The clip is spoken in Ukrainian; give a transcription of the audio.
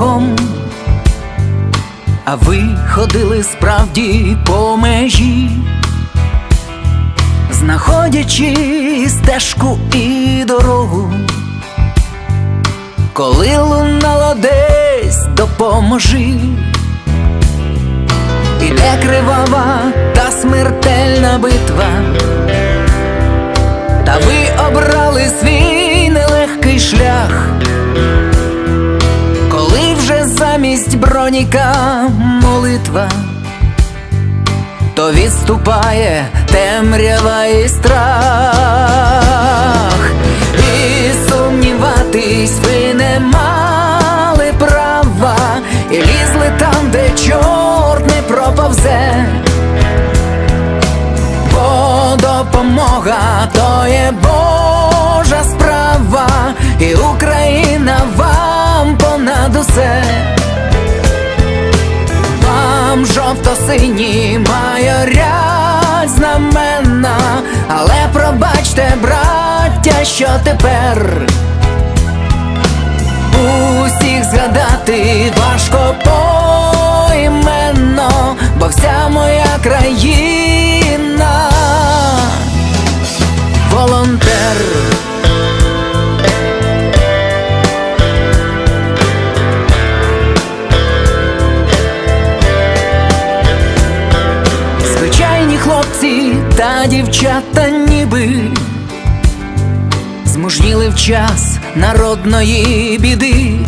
ворогом. А ви ходили справді по межі, знаходячи стежку і дорогу, коли лунало десь допоможи, іде кривава та смертельна битва, та ви обрали свій замість броніка молитва, то відступає темрява і страх, і сумніватись ви не мали права, і лізли там, де чорт не проповзе, бо допомога то є Божа справа, і Україна вам понад усе. Вам жовто-сині майорять знамена, але пробачте, браття, що тепер усіх згадати важко поіменно, бо вся моя країна волонтер. та дівчата ніби змужніли в час народної біди.